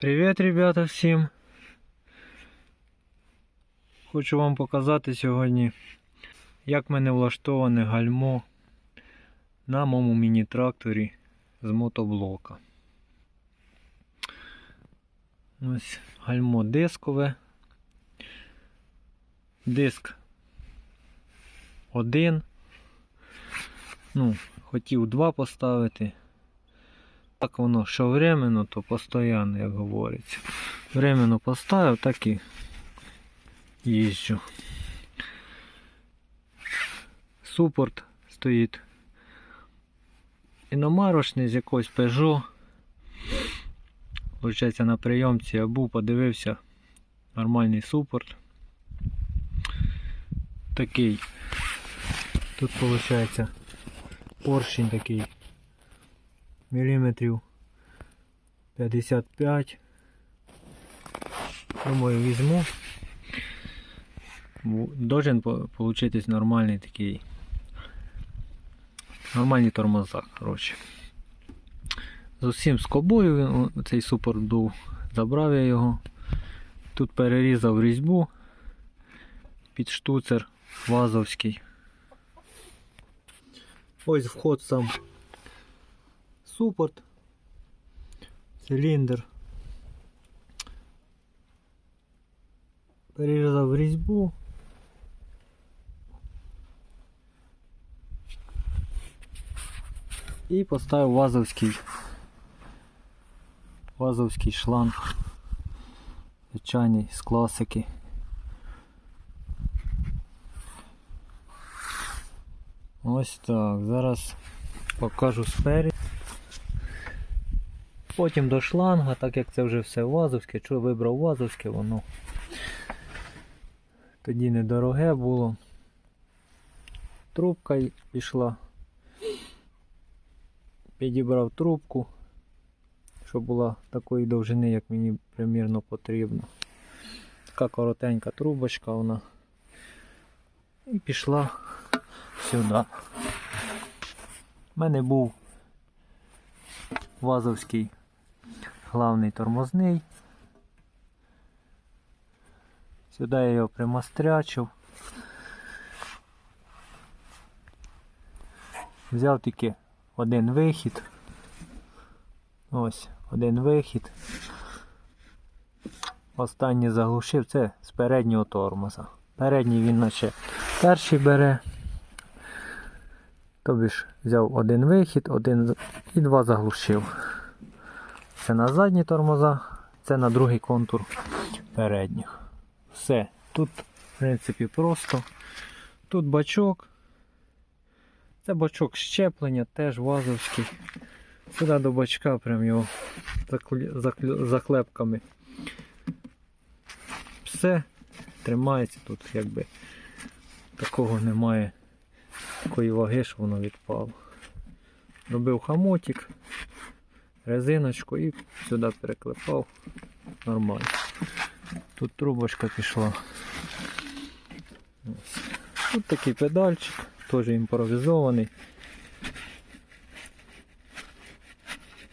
Привіт, ребята, всім! Хочу вам показати сьогодні, як в мене влаштоване гальмо на моєму міні-тракторі з мотоблока. Ось гальмо дискове. Диск один. Ну, хотів два поставити. Так воно що временно, то постійно, як говориться. Временно поставив, так і їжджу. Супорт стоїть іномарошний з якогось Peugeot. Получається на прийомці я був, подивився нормальний супорт. Такий. Тут виходить поршень такий міліметрів 55. Думаю, візьму. Должен по- получитись нормальний такий. Нормальні тормоза, коротше. З усім скобою цей супорт був. Забрав я його. Тут перерізав різьбу під штуцер вазовський. Ось вход сам супорт, циліндр. Перерізав різьбу. І поставив вазовський вазовський шланг. Звичайний з класики. Ось так. Зараз покажу спереді. Потім до шланга, так як це вже все вазовське, що вибрав вазовське, воно тоді недороге було. Трубка пішла. Підібрав трубку, щоб була такої довжини, як мені примірно потрібно. Така коротенька трубочка вона. І пішла сюди. У мене був вазовський главний тормозний. Сюди я його примострячив. Взяв тільки один вихід. Ось, один вихід. Останній заглушив це з переднього тормоза. Передній він наче перший бере. Тобі ж взяв один вихід, один і два заглушив. Це на задні тормоза, це на другий контур передніх. Все. Тут, в принципі, просто. Тут бачок. Це бачок щеплення, теж вазовський. Сюди до бачка прям його заклепками. Все тримається тут, якби такого немає такої ваги, що воно відпало. Робив хамотик, резиночку і сюди переклепав. Нормально. Тут трубочка пішла. Ось. Тут такий педальчик, теж імпровізований.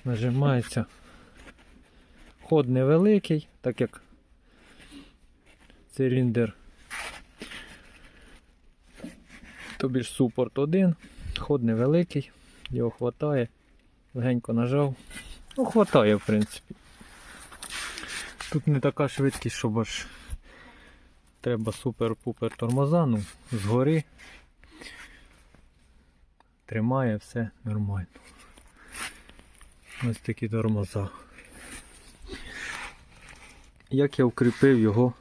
Нажимається. Ход невеликий, так як циліндр. Тобі ж супорт один, ход невеликий, його хватає. Легенько нажав. Ну, хватає, в принципі. Тут не така швидкість, щоб аж треба супер-пупер тормоза, ну, згори. Тримає все нормально. Ось такі тормоза. Як я укріпив його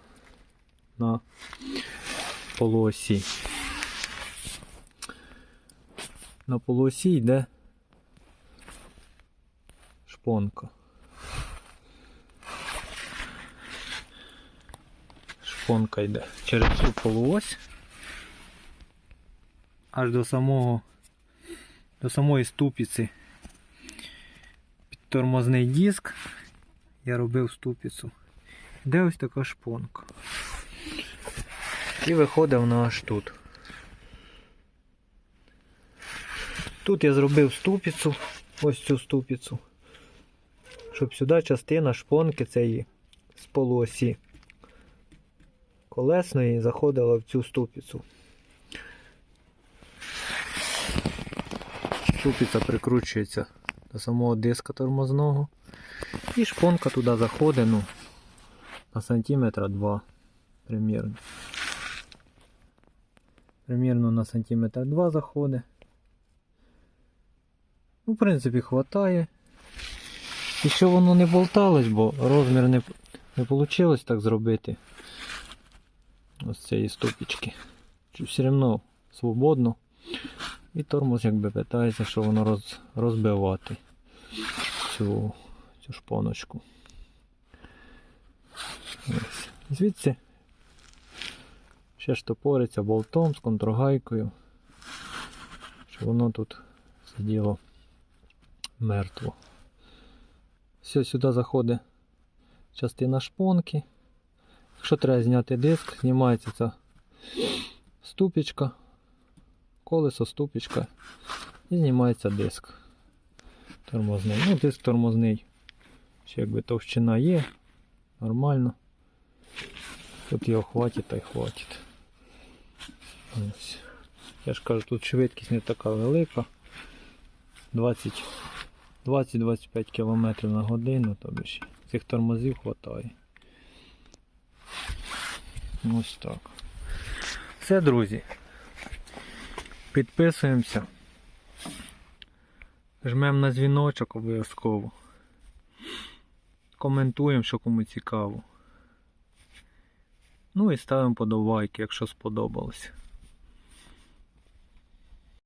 на полуосі. На полуосі йде шпонка. Шпонка йде через цю полуось аж до самого до самої ступиці під тормозний диск я робив ступицю. Де ось така шпонка. І виходить вона аж тут. Тут я зробив ступицю, ось цю ступицю, щоб сюди частина шпонки цієї з полуосі колесної заходила в цю ступицю. Ступиця прикручується до самого диска тормозного. І шпонка туди заходить, ну, на сантиметра 2 примірно. Примірно на сантиметр 2 заходить. Ну, в принципі, хватає. І щоб воно не болталось, бо розмір не, не вийшло так зробити. Ось цієї ступічки. Все одно свободно. І тормоз якби питається, що воно роз, розбивати цю, цю шпоночку. Ось. Звідси ще штопориться болтом з контрогайкою, щоб воно тут сиділо мертво. Все, сюди заходить частина шпонки. Якщо треба зняти диск, знімається ця ступічка, колесо, ступічка і знімається диск тормозний. Ну, диск тормозний. Ще якби товщина є, нормально. Тут його хватить та й хватить. Ось. Я ж кажу, тут швидкість не така велика. 20 20-25 км на годину, тобі ж цих тормозів вистачає. Ось так. Все, друзі. Підписуємося. Жмемо на дзвіночок обов'язково. Коментуємо, що кому цікаво. Ну і ставимо подобайки, якщо сподобалося.